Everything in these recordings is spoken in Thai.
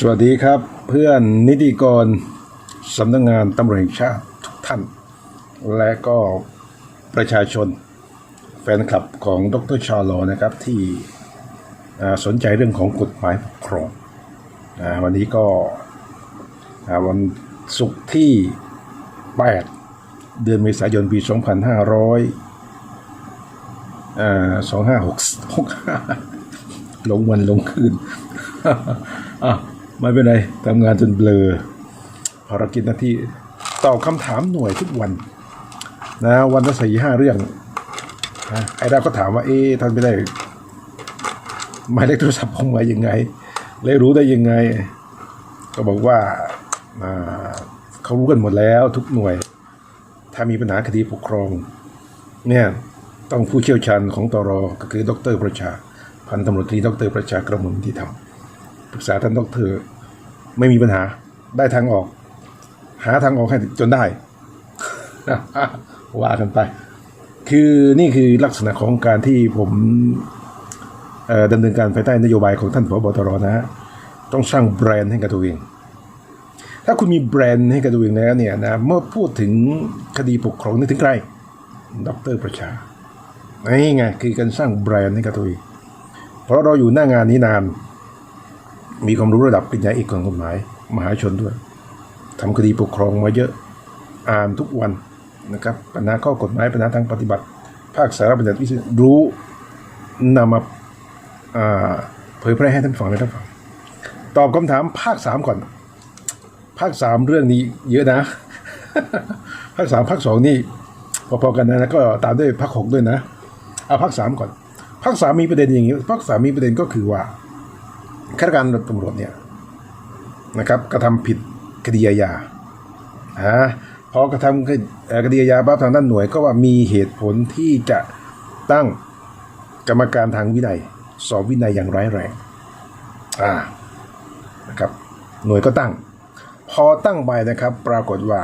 สวัสดีครับเพื่อนนิติกรสำนักงงานตำรวจแห่งชาติทุกท่าน และก็ประชาชนแฟนคลับของดรชาโลนะครับที่สนใจเรื่องของกฎหมายปกครองวันนี้ก็วันศุกร์ที่ 8 เดือนเมษายนปี 2500อ่า2565ลงวันลงคืนอะ ไม่เป็นไรทำงานจนเบลอภารกิจหน้าที่ตอบคำถามหน่วยทุกวัน นะวันละสี่ห้าเรื่องนะไอ้เราก็ถามว่าเอ๊ะท่านไม่ได้หมายเลขโทรศัพท์ผมมายังไงเลยรู้ได้ยังไง ก็บอกว่าอ่าเขารู้กันหมดแล้วทุกหน่วย ถ้ามีปัญหาคดีปกครอง เนี่ยต้องผู้เชี่ยวชาญของตรก็คือดรประชา พันตำรวจตรีดรประชากระมุนที่ทำ ปรึกษาท่านดรไม่มีปัญหาได้ทางออก หาทางออกให้จนได้ว่ากันไป คือนี่คือลักษณะของการที่ผมดำเนินการภายใต้นโยบายของท่านผบตรนะฮะต้องสร้างแบรนด์ให้กับตัวเอง ถ้าคุณมีแบรนด์ให้กับตัวเองแล้วเนี่ยนะเมื่อพูดถึงคดีปกครองนึกถึงใครดรประชานี่ไงคือการสร้างแบรนด์ให้กับตัวเองเพราะเราอยู่หน้างานนี้นาน มีความรู้ระดับปริญญาเอกของกฎหมาย มหาชนด้วยทำคดีปกครองมาเยอะอ่านทุกวันนะครับปัญหาข้อกฎหมายปัญหาทางปฏิบัติ ภาคสารบัญญัติวิธีรู้นำมาาเผยแพร่ให้ท่านฟังเลยท่านฟังตอบคำถามภาคสามก่อน ภาคสามเรื่องนี้เยอะนะ ภาคสามภาคสองนี่พอๆกันนะก็ตามด้วยภาคหกด้วยนะเอาภาคสามก่อน ภาคสามมีประเด็นอย่างนี้ภาคสามมีประเด็นก็คือว่า ข้าราชการตำรวจเนี่ยนะครับกระทำผิดคดีอาญาอ่าพอกระทำคดีอาญาปั๊บทางด้านหน่วยก็ว่ามีเหตุผลที่จะตั้งกรรมการทางวินัย สอบวินัยอย่างร้ายแรงอ่านะครับหน่วยก็ตั้ง พอตั้งไปนะครับ ปรากฏว่า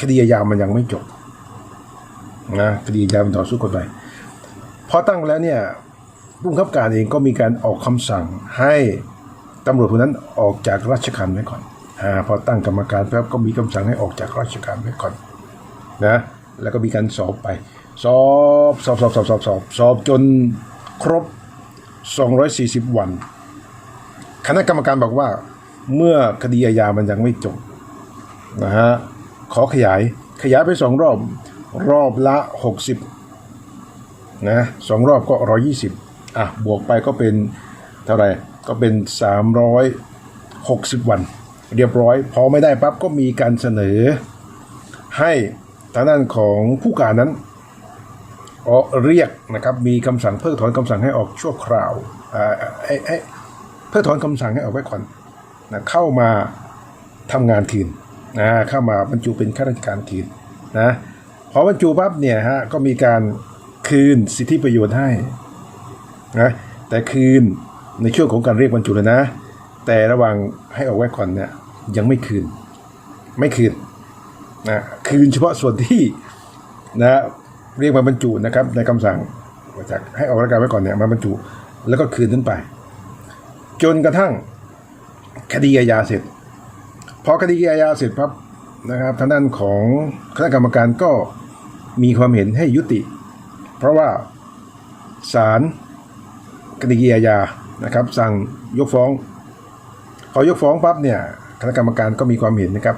คดีอาญามันยังไม่จบนะคดีอาญามันต่อสู้กฎหมายพอตั้งแล้วเนี่ยผู้บังคับการเองก็มีการออกคำสั่งให้ ตำรวจคนนั้นออกจากราชการไว้ก่อนอพอตั้งกรรมการแล้วก็มีคำสั่งให้ออกจากราชการไว้ก่อนนะแล้วก็มีการสอบไป สอบสอบสอบสอบสอบสอบสอบจนครบ 240 วัน คณะกรรมการบอกว่าเมื่อคดีอาญามันยังไม่จบนะฮะขอขยายขยายไปสองรอบรอบละ 60นะสองรอบก็ร้อยี่สิบอะบวกไปก็เป็น เท่าไหร่ก็เป็นสามร้อยหกสิบวัน เรียบร้อย พอไม่ได้ปั๊บก็มีการเสนอ ให้ทางด้านของผู้การนั้นออกเรียกนะครับมีคำสั่งเพิกถอนคำสั่งให้ออกชั่วคราวเพิกถอนคำสั่งให้ออกไว้ก่อนนะเข้ามาทำงานคืนนะเข้ามาบรรจุเป็นข้าราชการคืนนะพอบรรจุปั๊บเนี่ยฮะก็มีการคืนสิทธิประโยชน์ให้นะแต่คืน ในช่วงของการเรียกบรรจุเลยนะ แต่ระว่างให้ออกไว้ก่อนเนี่ยยังไม่คืน ไม่คืนนะคืนเฉพาะส่วนที่นะเรียกมาบรรจุนะครับ ในคำสั่งจากให้ออกราชการไว้ก่อนเนี่ยมาบรรจุ แล้วก็คืนนั้นไป จนกระทั่งคดีอาญาเสร็จพอคดีอาญาเสร็จปั๊บนะครับทางด้านของคณะกรรมการก็มีความเห็นให้ยุติ เพราะว่าศาลคดีอาญา นะครับ สั่งยกฟ้องพอยกฟ้องปั๊บเนี่ยคณะกรรมการก็มีความเห็นนะครับ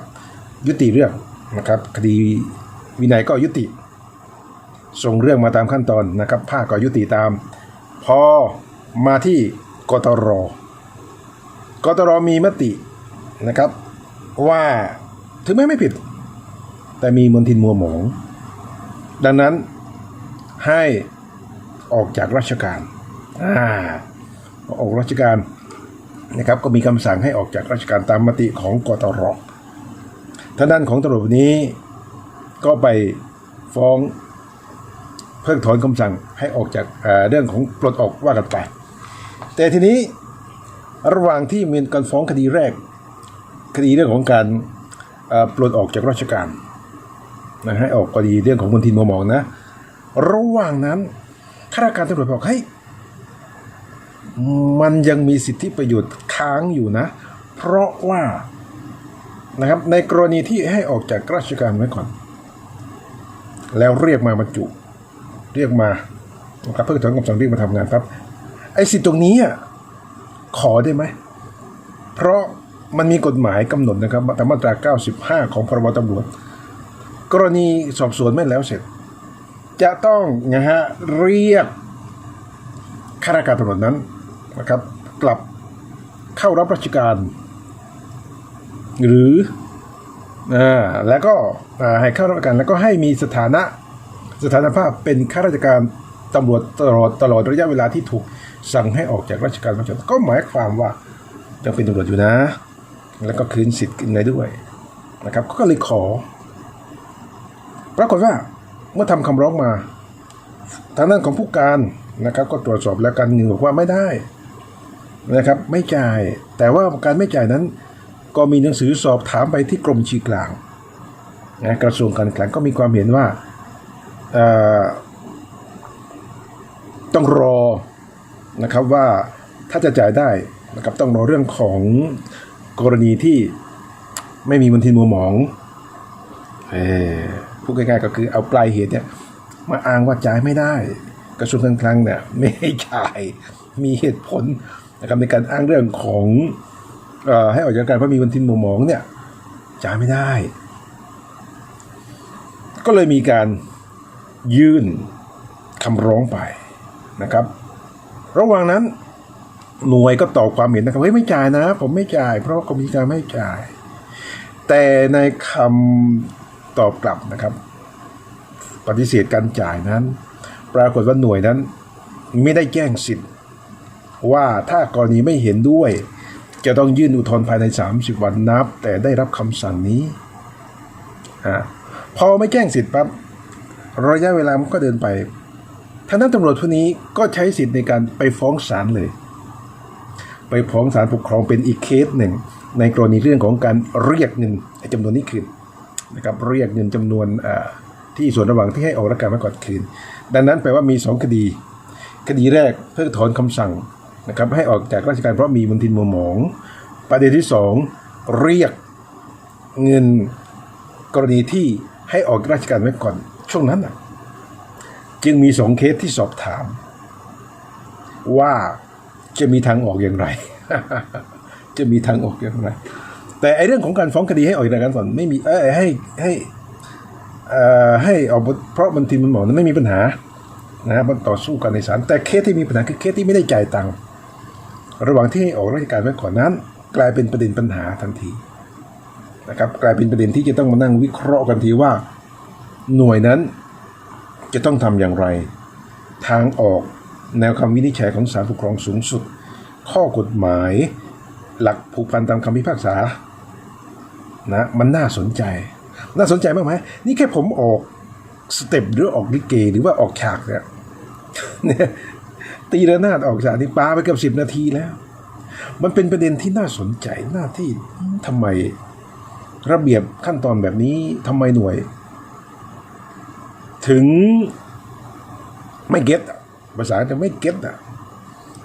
ยุติเรื่องนะครับ คดีวินัยก็ยุติ ส่งเรื่องมาตามขั้นตอนนะครับ ภาคก็ยุติตาม พอมาที่กตรกตรมีมตินะครับ ว่าถึงแม้ไม่ผิด แต่มีมนทินมัวหมอง ดังนั้นให้ออกจากราชการอ่า ออกราชการนะครับก็มีคำสั่งให้ออกจากราชการตามมติของกตรทางด้านของตำรวจนี้ก็ไปฟ้องเพิกถอนคำสั่งให้ออกจากเอ่อเรื่องของปลดออกว่ากันไปแต่ทีนี้ระหว่างที่มีการฟ้องคดีแรก คดีเรื่องของการปลดออกจากราชการนะให้ออกคดีเรื่องของมนทินมัวหมองนะ ระหว่างนั้นข้าราชการตำรวจบอกเฮ้ย มันยังมีสิทธิประโยชน์ค้างอยู่นะ เพราะว่านะครับในกรณีที่ให้ออกจากราชการไว้ก่อน แล้วเรียกมาบรรจุ เรียกมานะครับเพื่อถอนคำสั่งเรียกมาทำงานครับไอ้สิทธิตรงนี้อะขอได้ไหม เพราะมันมีกฎหมายกำหนดนะครับตามมาตรา 95 ของพรบตำรวจ กรณีสอบสวนไม่แล้วเสร็จ จะต้องนะฮะเรียกข้าราชการตำรวจนั้น นะครับ กลับเข้ารับราชการ หรืออ่าแล้วก็ให้เข้ารับราชการแล้วก็ให้มีสถานะสถานภาพเป็นข้าราชการตำรวจตลอดตลอดระยะเวลาที่ถูกสั่งให้ออกจากราชการมาจนก็หมายความว่ายังเป็นตำรวจอยู่นะ แล้วก็คืนสิทธิ์ในด้วยนะครับก็เลยขอ ปรากฏว่าเมื่อทำคำร้องมา ทางด้านของผู้การนะครับ ก็ตรวจสอบแล้วการเงินบอกว่าไม่ได้ นะครับไม่จ่าย แต่ว่าการไม่จ่ายนั้น ก็มีหนังสือสอบถามไปที่กรมชีกลางนะกระทรวงการคลังก็มีความเห็นว่าต้องรอนะครับว่าถ้าจะจ่ายได้นะครับต้องรอเรื่องของกรณีที่ไม่มีมนทินมัวหมองอพูดง่ายๆก็คือเอาปลายเหตุเนี่ยมาอ้างว่าจ่ายไม่ได้ กระทรวงการคลังเนี่ยไม่ให้จ่ายมีเหตุผล นะครับในการอ้างเรื่องของอให้ออกจากการเพราะมีวันทินหมมองเนี่ยจ่ายไม่ได้ ก็เลยมีการยื่นคำร้องไปนะครับ ระหว่างนั้นหน่วยก็ตอบความเห็นนะครับเฮ้ยไม่จ่ายนะ ผมไม่จ่าย เพราะว่ากรมกิจการไม่จ่าย แต่ในคำตอบกลับนะครับ ปฏิเสธการจ่ายนั้น ปรากฏว่าหน่วยนั้นไม่ได้แจ้งสิทธิ์ ว่าถ้ากรณีไม่เห็นด้วย จะต้องยื่นอุทธรณ์ภายใน 30 วันนับ แต่ได้รับคำสั่งนี้อะพอไม่แจ้งสิทธิ์ปั๊บระยะเวลามันก็เดินไปทางด้านตำรวจผู้นี้ก็ใช้สิทธิ์ในการไปฟ้องศาลเลย ไปฟ้องศาลปกครองเป็นอีกเคสหนึ่ง ในกรณีเรื่องของการเรียกเงินจำนวนนี้คืนนะครับเรียกเงินจำนวนที่ส่วนระหว่างที่ให้ออกราชการมาก่อนคืน ดังนั้นแปลว่ามี 2 คดี คดีแรกเพิกถอนคำสั่ง นะครับให้ออกจากราชการเพราะมีมนทินมัวหมอง ประเด็นที่ 2 เรียกเงินกรณีที่ให้ออกราชการไว้ก่อนช่วงนั้นนะจึงมีสองเคสที่สอบถาม ว่าจะมีทางออกอย่างไร จะมีทางออกอย่างไร แต่ไอเรื่องของการฟ้องคดีให้ออกจากการก่อนไม่มีเอ้ให้ให้อ่อให้ออกเพราะมันทีมันหมอนั้นไม่มีปัญหานะมันต่อสู้กันในศาลแต่เคสที่มีปัญหาคือเคสที่ไม่ได้จ่ายตังค์ ระหว่างที่ให้ออกราชการไว้ก่อนนั้น กลายเป็นประเด็นปัญหาทันทีนะครับกลายเป็นประเด็นที่จะต้องมานั่งวิเคราะห์กันทีว่า หน่วยนั้นจะต้องทำอย่างไร ทางออกแนวคำวินิจฉัยของศาลปกครองสูงสุด ข้อกฎหมาย หลักผูกพันตามคำพิพากษานะมันน่าสนใจ น่าสนใจมากไหมนี่แค่ผมออกสเต็ปหรือออกลิเกหรือว่าออกฉากเนี่ย ตีระนาดออกฉากที่ปาไปเกือบสิบนาทีแล้ว มันเป็นประเด็นที่น่าสนใจหน้าที่ทำไมระเบียบขั้นตอนแบบนี้ทำไมหน่วย ถึงไม่เก็ตอะภาษาจะไม่เก็ตอะ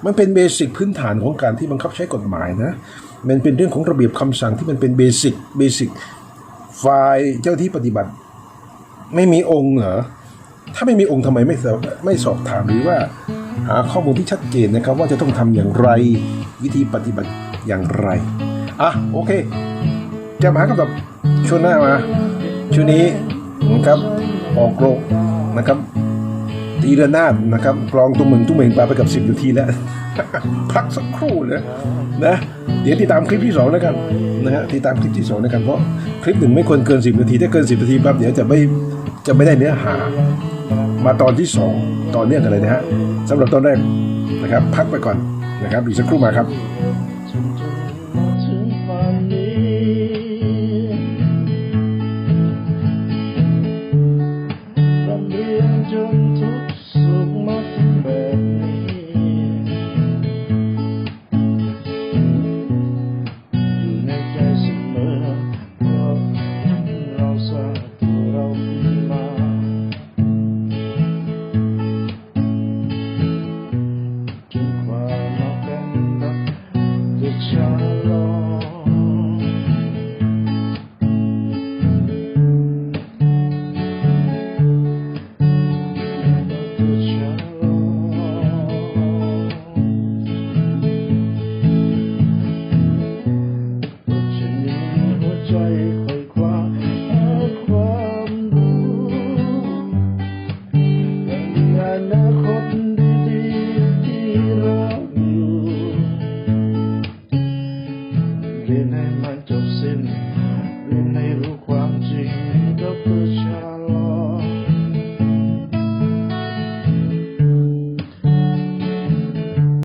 มันเป็นเบสิกพื้นฐานของการที่บังคับใช้กฎหมายนะ มันเป็นเรื่องของระเบียบคำสั่งที่มันเป็นเบสิกเบสิกฝ่ายเจ้าที่ปฏิบัติ ไม่มีองค์เหรอ ถ้าไม่มีองค์ทำไมไม่สอบไม่สอบถามหรือว่า หาข้อมูลที่ชัดเจนนะครับ ว่าจะต้องทำอย่างไรวิธีปฏิบัติอย่างไร อะ โอเค จะมาหาคำตอบช่วงหน้ามาช่วงนี้นะครับออกโรงนะครับ ตีระนาดนะครับกลองตุ้มเหมึงตุ้มเหม่งปาไปกับสิบนาทีแล้ว พักสักครู่นะนะ เดี๋ยวติดตามคลิปที่สองแล้วกันนะฮะติดตามคลิปที่สองแล้วกันเพราะคลิปหนึ่งไม่ควรเกินสิบนาทีถ้าเกินสิบนาทีปั๊บเดี๋ยวจะไม่ จะไม่ได้เนื้อหา มาตอนที่สองต่อเนื่องกันเลยนะฮะสำหรับตอนแรกนะครับ พักไปก่อนนะครับอีกสักครู่มาครับ